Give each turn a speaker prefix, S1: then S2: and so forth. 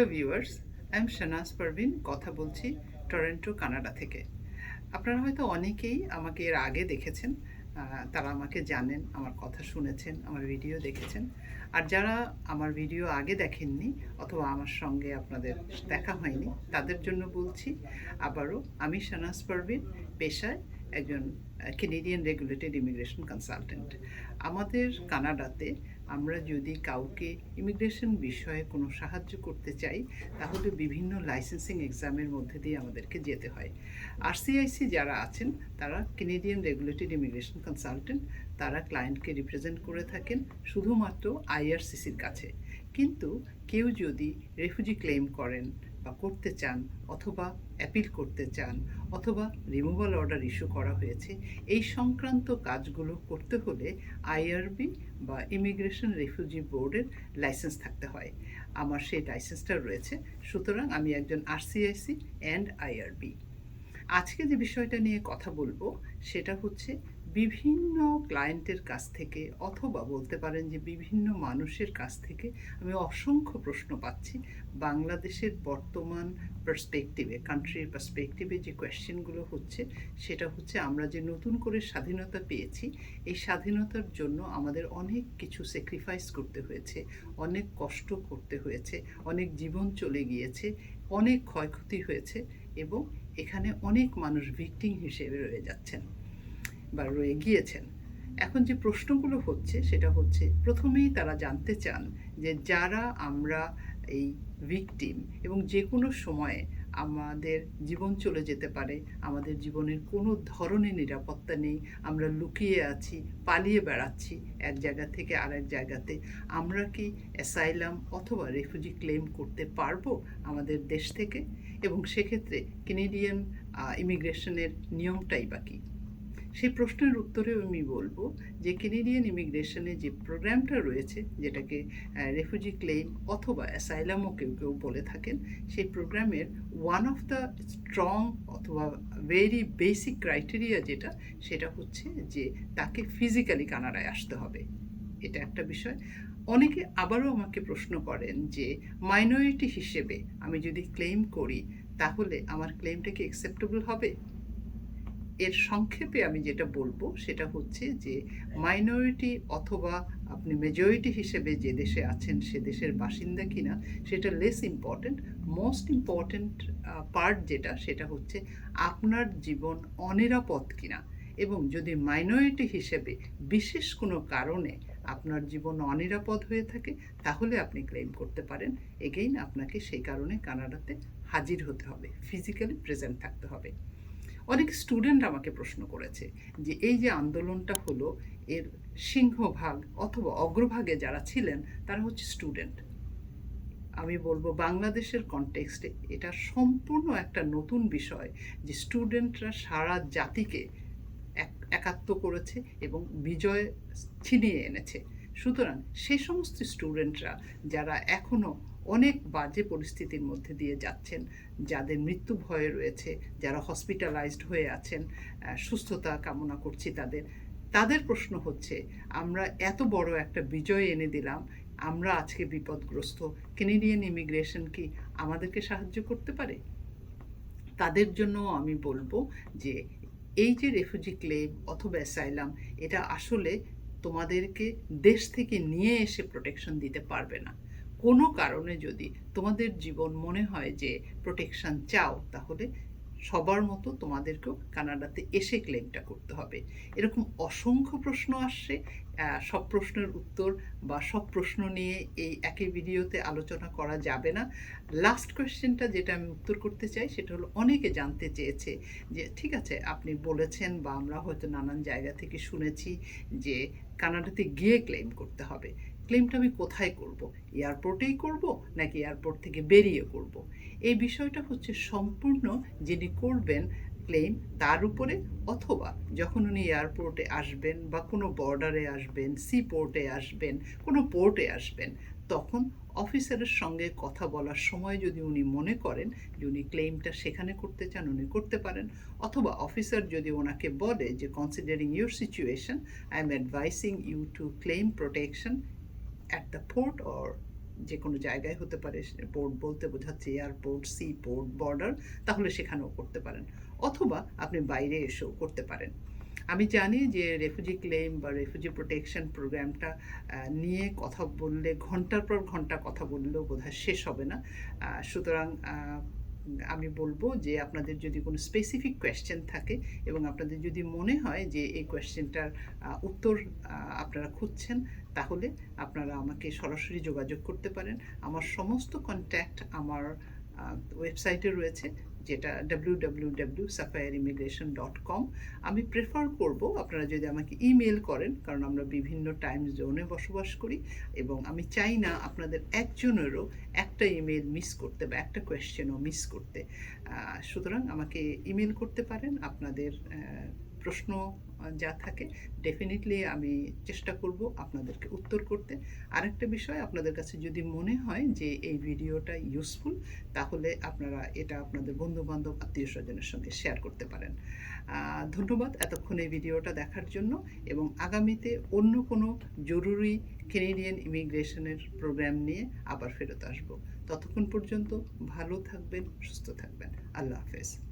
S1: Hello viewers I am Shanaz Parvin কথা বলছি Toronto Canada থেকে। আপনারা হয়তো অনেকেই আমাকে এর আগে দেখেছেন তারা আমাকে জানেন, আমার কথা শুনেছেন, আমার ভিডিও দেখেছেন। আর যারা আমার ভিডিও আগে দেখেননি অথবা আমার সঙ্গে আপনাদের দেখা হয়নি, তাদের জন্য বলছি, আবারও আমি শানাজ পারভিন পেশায় একজন কেনেডিয়ান রেগুলেটেড ইমিগ্রেশন কনসালটেন্ট আমাদের কানাডাতে আমরা যদি কাউকে ইমিগ্রেশন বিষয়ে কোনো সাহায্য করতে চাই, তাহলে বিভিন্ন লাইসেন্সিং এক্সামের মধ্যে দিয়ে আমাদেরকে যেতে হয়। আরসিআইসি যারা আছেন, তারা কেনেডিয়ান রেগুলেটেড ইমিগ্রেশন কনসালটেন্ট তারা ক্লায়েন্টকে রিপ্রেজেন্ট করে থাকেন শুধুমাত্র আইআরসিসির কাছে। কিন্তু কেউ যদি রেফিউজি ক্লেম করেন বা করতে চান অথবা অ্যাপিল করতে চান অথবা রিমুভাল অর্ডার ইস্যু করা হয়েছে, এই সংক্রান্ত কাজগুলো করতে হলে আইআরবি বা ইমিগ্রেশন রেফিউজি বোর্ডের লাইসেন্স থাকতে হয়। আমার সেই লাইসেন্সটা রয়েছে, সুতরাং আমি একজন আরসিআইসি অ্যান্ড আইআরবি আজকে যে বিষয়টা নিয়ে কথা বলব, সেটা হচ্ছে বিভিন্ন ক্লায়েন্টের কাছ থেকে অথবা বলতে পারেন যে বিভিন্ন মানুষের কাছ থেকে আমি অসংখ্য প্রশ্ন পাচ্ছি। বাংলাদেশের বর্তমান পার্সপেক্টিভে কান্ট্রির পার্সপেক্টিভে যে কোয়েশ্চেনগুলো হচ্ছে, সেটা হচ্ছে আমরা যে নতুন করে স্বাধীনতা পেয়েছি, এই স্বাধীনতার জন্য আমাদের অনেক কিছু স্যাক্রিফাইস করতে হয়েছে, অনেক কষ্ট করতে হয়েছে, অনেক জীবন চলে গিয়েছে, অনেক ক্ষয়ক্ষতি হয়েছে এবং এখানে অনেক মানুষ ভিকটিম হিসেবে রয়ে যাচ্ছেন। বা রয়ে গিয়েছেন। এখন যে প্রশ্নগুলো হচ্ছে, সেটা হচ্ছে প্রথমেই তারা জানতে চান যে যারা আমরা এই ভিকটিম এবং যে কোনো সময়ে আমাদের জীবন চলে যেতে পারে, আমাদের জীবনের কোনো ধরনের নিরাপত্তা নেই, আমরা লুকিয়ে আছি, পালিয়ে বেড়াচ্ছি এক জায়গা থেকে আরেক জায়গাতে, আমরা কি অ্যাসাইলাম অথবা রেফিউজি ক্লেম করতে পারব আমাদের দেশ থেকে? এবং সেক্ষেত্রে কেনেডিয়ান ইমিগ্রেশনের নিয়মটাই বা কী? সেই প্রশ্নের উত্তরেও আমি বলব যে কেনেডিয়ান ইমিগ্রেশনে যে প্রোগ্রামটা রয়েছে, যেটাকে রেফিউজি ক্লেম অথবা অ্যাসাইলামও কেউ কেউ বলে থাকেন, সেই প্রোগ্রামের ওয়ান অফ দ্য স্ট্রং অথবা ভেরি বেসিক ক্রাইটেরিয়া যেটা, সেটা হচ্ছে যে তাকে ফিজিক্যালি কানাডায় আসতে হবে। এটা একটা বিষয়। অনেকে আবারও আমাকে প্রশ্ন করেন যে মাইনরিটি হিসেবে আমি যদি ক্লেম করি, তাহলে আমার ক্লেমটা কি অ্যাকসেপ্টেবল হবে? এর সংক্ষেপে আমি যেটা বলব সেটা হচ্ছে যে মাইনরিটি অথবা আপনি মেজরিটি হিসেবে যে দেশে আছেন সে দেশের বাসিন্দা কিনা সেটা less important most important part যেটা সেটা হচ্ছে আপনার জীবন অনিরাপদ কিনা। এবং যদি মাইনরিটি হিসেবে বিশেষ কোনো কারণে আপনার জীবন অনিরাপদ হয়ে থাকে, তাহলে আপনি ক্লেম করতে পারেন। এগেইন আপনাকে সেই কারণে কানাডাতে হাজির হতে হবে ফিজিক্যালি প্রেজেন্ট থাকতে হবে। অনেক স্টুডেন্ট আমাকে প্রশ্ন করেছে যে, এই যে আন্দোলনটা হলো, এর সিংহভাগ অথবা অগ্রভাগে যারা ছিলেন, তারা হচ্ছে স্টুডেন্ট আমি বলব বাংলাদেশের কনটেক্সটে এটা সম্পূর্ণ একটা নতুন বিষয় যে স্টুডেন্টরা সারা জাতিকে এক, একাত্ম করেছে এবং বিজয় ছিনিয়ে এনেছে। সুতরাং সেই সমস্ত স্টুডেন্টরা যারা এখনও অনেক বাজে পরিস্থিতির মধ্যে দিয়ে যাচ্ছেন, যাদের মৃত্যু ভয়ে রয়েছে, যারা হসপিটালাইজড হয়ে আছেন সুস্থতা কামনা করছি তাদের। তাদের প্রশ্ন হচ্ছে, আমরা এত বড় একটা বিজয় এনে দিলাম, আমরা আজকে বিপদগ্রস্ত কেনেডিয়ান ইমিগ্রেশন কি আমাদেরকে সাহায্য করতে পারে? তাদের জন্য আমি বলব যে, এই যে রেফিউজি ক্লেম অথবা অ্যাসাইলাম এটা আসলে তোমাদেরকে দেশ থেকে নিয়ে এসে প্রোটেকশন দিতে পারবে না। কোনো কারণে যদি তোমাদের জীবন মনে হয় যে প্রোটেকশন চাও, তাহলে সবার মতো তোমাদেরকেও কানাডাতে এসে ক্লেমটা করতে হবে। এরকম অসংখ্য প্রশ্ন আসছে সব প্রশ্নের উত্তর বা সব প্রশ্ন নিয়ে এই একই ভিডিওতে আলোচনা করা যাবে না। লাস্ট কোয়েশ্চেনটা যেটা আমি উত্তর করতে চাই, সেটা হলো অনেকে জানতে চেয়েছে যে, ঠিক আছে, আপনি বলেছেন বা আমরা হয়তো নানান জায়গা থেকে শুনেছি যে কানাডাতে গিয়ে ক্লেম করতে হবে। ক্লেমটা আমি কোথায় করব? এয়ারপোর্টেই করব নাকি এয়ারপোর্ট থেকে বেরিয়ে করব? এই বিষয়টা হচ্ছে সম্পূর্ণ যিনি করবেন ক্লেম তার উপরে অথবা যখন উনি এয়ারপোর্টে আসবেন বা কোনো বর্ডারে আসবেন সি পোর্টে আসবেন, কোনো পোর্টে আসবেন, তখন অফিসারের সঙ্গে কথা বলার সময় যদি উনি মনে করেন যে উনি ক্লেমটা সেখানে করতে চান, উনি করতে পারেন। অথবা অফিসার যদি ওনাকে বলে যে considering your situation I am advising you to claim protection at the port or যে কোনো জায়গায় হতে পারে পোর্ট বলতে বোঝাচ্ছে এয়ারপোর্ট সি পোর্ট বর্ডার তাহলে সেখানেও করতে পারেন। অথবা আপনি বাইরে এসেও করতে পারেন। আমি জানি যে রেফুজি ক্লেম বা রেফুজি প্রোটেকশন প্রোগ্রামটা নিয়ে কথা বললে, ঘণ্টার পর ঘণ্টা কথা বললেও বোধহয় শেষ হবে না। সুতরাং আমি বলব যে আপনাদের যদি কোনো স্পেসিফিক কোয়েশ্চেন থাকে এবং আপনাদের যদি মনে হয় যে এই কোয়েশ্চেনটার উত্তর আপনারা খুঁজছেন, তাহলে আপনারা আমাকে সরাসরি যোগাযোগ করতে পারেন। আমার সমস্ত কন্ট্যাক্ট আমার ওয়েবসাইটে রয়েছে, যেটা W W W Sapphire Immigration dot com আমি প্রেফার করব, আপনারা যদি আমাকে ইমেল করেন, কারণ আমরা বিভিন্ন টাইম জোনে বসবাস করি, এবং আমি চাই না আপনাদের একজনেরও একটা ইমেল মিস করতে বা একটা কোয়েশ্চেনও মিস করতে। সুতরাং আমাকে ইমেল করতে পারেন, আপনাদের প্রশ্ন যা থাকে ডেফিনেটলি আমি চেষ্টা করব আপনাদেরকে উত্তর করতে। আরেকটা বিষয় আপনাদের কাছে যদি মনে হয় যে এই ভিডিওটা ইউজফুল তাহলে আপনারা এটা আপনাদের বন্ধু বান্ধব আত্মীয় স্বজনের সঙ্গে শেয়ার করতে পারেন। ধন্যবাদ এতক্ষণ এই ভিডিওটা দেখার জন্য এবং আগামীতে অন্য কোনো জরুরি কেনেডিয়ান ইমিগ্রেশনের প্রোগ্রাম নিয়ে আবার ফেরত আসব। ততক্ষণ পর্যন্ত ভালো থাকবেন, সুস্থ থাকবেন। আল্লাহ হাফেজ।